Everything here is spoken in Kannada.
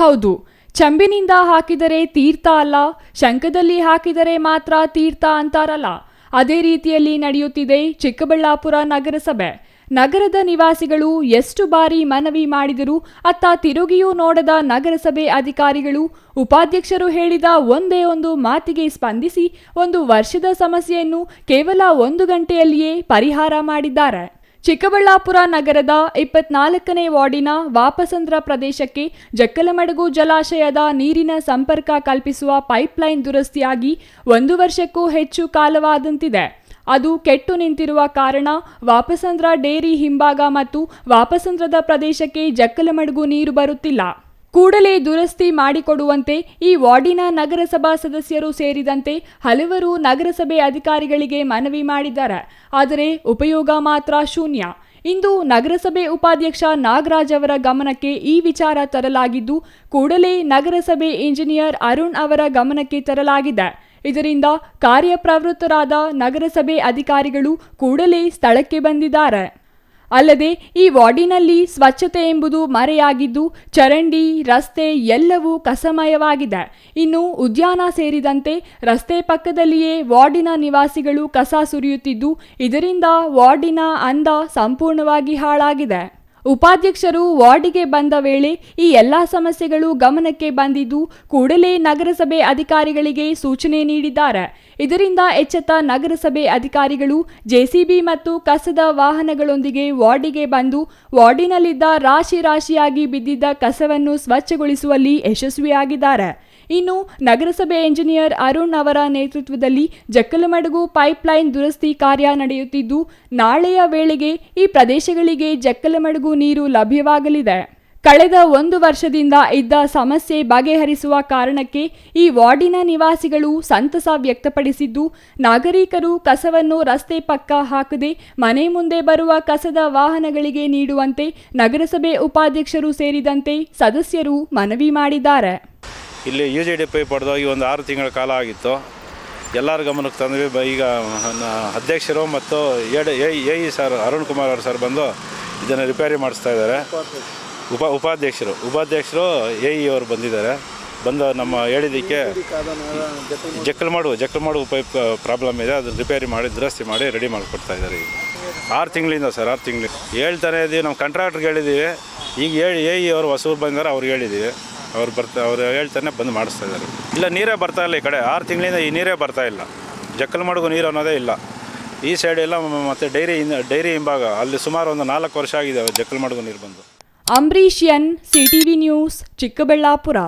ಹೌದು. ಚಂಬಿನಿಂದ ಹಾಕಿದರೆ ತೀರ್ಥ ಅಲ್ಲ, ಶಂಖದಲ್ಲಿ ಹಾಕಿದರೆ ಮಾತ್ರ ತೀರ್ಥ ಅಂತಾರಲ್ಲ. ಅದೇ ರೀತಿಯಲ್ಲಿ ನಡೆಯುತ್ತಿದೆ ಚಿಕ್ಕಬಳ್ಳಾಪುರ ನಗರಸಭೆ. ನಗರದ ನಿವಾಸಿಗಳು ಎಷ್ಟು ಬಾರಿ ಮನವಿ ಮಾಡಿದರೂ ಅತ್ತ ತಿರುಗಿಯೂ ನೋಡದ ನಗರಸಭೆ ಅಧಿಕಾರಿಗಳು ಉಪಾಧ್ಯಕ್ಷರು ಹೇಳಿದ ಒಂದೇ ಒಂದು ಮಾತಿಗೆ ಸ್ಪಂದಿಸಿ ಒಂದು ವರ್ಷದ ಸಮಸ್ಯೆಯನ್ನು ಕೇವಲ ಒಂದು ಗಂಟೆಯಲ್ಲಿಯೇ ಪರಿಹಾರ ಮಾಡಿದ್ದಾರೆ. ಚಿಕ್ಕಬಳ್ಳಾಪುರ ನಗರದ ಇಪ್ಪತ್ನಾಲ್ಕನೇ ವಾರ್ಡಿನ ವಾಪಸಂದ್ರ ಪ್ರದೇಶಕ್ಕೆ ಜಕ್ಕಲಮಡಗು ಜಲಾಶಯದ ನೀರಿನ ಸಂಪರ್ಕ ಕಲ್ಪಿಸುವ ಪೈಪ್ಲೈನ್ ದುರಸ್ತಿಯಾಗಿ ಒಂದು ವರ್ಷಕ್ಕೂ ಹೆಚ್ಚು ಕಾಲವಾದಂತಿದೆ. ಅದು ಕೆಟ್ಟು ನಿಂತಿರುವ ಕಾರಣ ವಾಪಸಂದ್ರ ಡೇರಿ ಹಿಂಭಾಗ ಮತ್ತು ವಾಪಸಂದ್ರದ ಪ್ರದೇಶಕ್ಕೆ ಜಕ್ಕಲಮಡಗು ನೀರು ಬರುತ್ತಿಲ್ಲ. ಕೂಡಲೇ ದುರಸ್ತಿ ಮಾಡಿಕೊಡುವಂತೆ ಈ ವಾರ್ಡಿನ ನಗರಸಭಾ ಸದಸ್ಯರು ಸೇರಿದಂತೆ ಹಲವರು ನಗರಸಭೆ ಅಧಿಕಾರಿಗಳಿಗೆ ಮನವಿ ಮಾಡಿದ್ದಾರೆ. ಆದರೆ ಉಪಯೋಗ ಮಾತ್ರ ಶೂನ್ಯ. ಇಂದು ನಗರಸಭೆ ಉಪಾಧ್ಯಕ್ಷ ನಾಗರಾಜ್ ಅವರ ಗಮನಕ್ಕೆ ಈ ವಿಚಾರ ತರಲಾಗಿದ್ದು, ಕೂಡಲೇ ನಗರಸಭೆ ಇಂಜಿನಿಯರ್ ಅರುಣ್ ಅವರ ಗಮನಕ್ಕೆ ತರಲಾಗಿದೆ. ಇದರಿಂದ ಕಾರ್ಯಪ್ರವೃತ್ತರಾದ ನಗರಸಭೆ ಅಧಿಕಾರಿಗಳು ಕೂಡಲೇ ಸ್ಥಳಕ್ಕೆ ಬಂದಿದ್ದಾರೆ. ಅಲ್ಲದೆ ಈ ವಾರ್ಡಿನಲ್ಲಿ ಸ್ವಚ್ಛತೆ ಎಂಬುದು ಮರೆಯಾಗಿದ್ದು ಚರಂಡಿ, ರಸ್ತೆ ಎಲ್ಲವೂ ಕಸಮಯವಾಗಿದೆ. ಇನ್ನು ಉದ್ಯಾನ ಸೇರಿದಂತೆ ರಸ್ತೆ ಪಕ್ಕದಲ್ಲಿಯೇ ವಾರ್ಡಿನ ನಿವಾಸಿಗಳು ಕಸ ಸುರಿಯುತ್ತಿದ್ದು, ಇದರಿಂದ ವಾರ್ಡಿನ ಅಂದ ಸಂಪೂರ್ಣವಾಗಿ ಹಾಳಾಗಿದೆ. ಉಪಾಧ್ಯಕ್ಷರು ವಾರ್ಡಿಗೆ ಬಂದ ವೇಳೆ ಈ ಎಲ್ಲ ಸಮಸ್ಯೆಗಳು ಗಮನಕ್ಕೆ ಬಂದಿದ್ದು ಕೂಡಲೇ ನಗರಸಭೆ ಅಧಿಕಾರಿಗಳಿಗೆ ಸೂಚನೆ ನೀಡಿದ್ದಾರೆ. ಇದರಿಂದ ಎಚ್ಚೆತ್ತ ನಗರಸಭೆ ಅಧಿಕಾರಿಗಳು ಜೆಸಿಬಿ ಮತ್ತು ಕಸದ ವಾಹನಗಳೊಂದಿಗೆ ವಾರ್ಡಿಗೆ ಬಂದು ವಾರ್ಡಿನಲ್ಲಿದ್ದ ರಾಶಿ ರಾಶಿಯಾಗಿ ಬಿದ್ದಿದ್ದ ಕಸವನ್ನು ಸ್ವಚ್ಛಗೊಳಿಸುವಲ್ಲಿ ಯಶಸ್ವಿಯಾಗಿದ್ದಾರೆ. ಇನ್ನು ನಗರಸಭೆ ಎಂಜಿನಿಯರ್ ಅರುಣ್ ಅವರ ನೇತೃತ್ವದಲ್ಲಿ ಜಕ್ಕಲಮಡಗು ಪೈಪ್ಲೈನ್ ದುರಸ್ತಿ ಕಾರ್ಯ ನಡೆಯುತ್ತಿದ್ದು, ನಾಳೆಯ ವೇಳೆಗೆ ಈ ಪ್ರದೇಶಗಳಿಗೆ ಜಕ್ಕಲಮಡಗು ನೀರು ಲಭ್ಯವಾಗಲಿದೆ. ಕಳೆದ ಒಂದು ವರ್ಷದಿಂದ ಇದ್ದ ಸಮಸ್ಯೆ ಬಗೆಹರಿಸುವ ಕಾರಣಕ್ಕೆ ಈ ವಾರ್ಡಿನ ನಿವಾಸಿಗಳು ಸಂತಸ ವ್ಯಕ್ತಪಡಿಸಿದ್ದು, ನಾಗರಿಕರು ಕಸವನ್ನು ರಸ್ತೆ ಪಕ್ಕ ಹಾಕದೆ ಮನೆ ಮುಂದೆ ಬರುವ ಕಸದ ವಾಹನಗಳಿಗೆ ನೀಡುವಂತೆ ನಗರಸಭೆ ಉಪಾಧ್ಯಕ್ಷರು ಸೇರಿದಂತೆ ಸದಸ್ಯರು ಮನವಿ ಮಾಡಿದ್ದಾರೆ. ಇಲ್ಲಿ ಯು ಜಿ ಡಿ ಪೈ ಪಡೆದೋಗಿ ಒಂದು ಆರು ತಿಂಗಳ ಕಾಲ ಆಗಿತ್ತು. ಎಲ್ಲರ ಗಮನಕ್ಕೆ ತಂದ್ವಿ. ಬ- ಈಗ ಅಧ್ಯಕ್ಷರು ಮತ್ತು Ed A A E sir Arun Kumar ಅವರು ಸರ್ ಬಂದು ಇದನ್ನು ರಿಪೇರಿ ಮಾಡಿಸ್ತಾ ಇದ್ದಾರೆ. ಉಪ ಉಪಾಧ್ಯಕ್ಷರು. ಉಪಾಧ್ಯಕ್ಷರು ಎ ಇ ಅವರು ಬಂದಿದ್ದಾರೆ. ಬಂದು ನಮ್ಮ ಹೇಳಿದ್ದಕ್ಕೆ ಜಕ್ಕಲ್ ಮಾಡು ಜಕ್ಕಲ್ ಮಾಡು ಪೈಪ್ ಪ್ರಾಬ್ಲಮ್ ಇದೆ. ಅದನ್ನು ರಿಪೇರಿ ಮಾಡಿ, ದುರಸ್ತಿ ಮಾಡಿ ರೆಡಿ ಮಾಡಿಕೊಡ್ತಾ ಇದ್ದಾರೆ ಈಗ. ಆರು ತಿಂಗಳಿಂದ ಸರ್, ಆರು ತಿಂಗಳು. ಹೇಳ್ತಾನೆ ಇದ್ದೀವಿ ನಮ್ಮ ಕಾಂಟ್ರಾಕ್ಟ್ರಿಗೆ ಹೇಳಿದ್ದೀವಿ ಈಗ ಹೇಳಿ ಎ ಇ ಅವರು ಹೊಸೂರು ಬಂದಾರೆ, ಅವ್ರಿಗೆ ಹೇಳಿದ್ದೀವಿ ಅವ್ರು ಬರ್ತಾ ಅವ್ರು ಹೇಳ್ತಾನೆ ಬಂದು ಮಾಡಿಸ್ತಾ ಇದ್ದಾರೆ. ಇಲ್ಲ, ನೀರೇ ಬರ್ತಾ ಇಲ್ಲ ಈ ಕಡೆ. ಆರು ತಿಂಗಳಿಂದ ಈ ನೀರೇ ಬರ್ತಾ ಇಲ್ಲ. ಜಕ್ಕಲ್ ನೀರು ಅನ್ನೋದೇ ಇಲ್ಲ. ಈ ಸೈಡ್ ಎಲ್ಲ ಮತ್ತೆ ಡೈರಿ ಡೈರಿ ಹಿಂಭಾಗ. ಅಲ್ಲಿ ಸುಮಾರು ಒಂದು ನಾಲ್ಕು ವರ್ಷ ಆಗಿದೆ ಜಕ್ಕಲ್ ಮಡುಗು ನೀರು ಬಂದು. Ambarish N, CTV news, Chikkaballapur.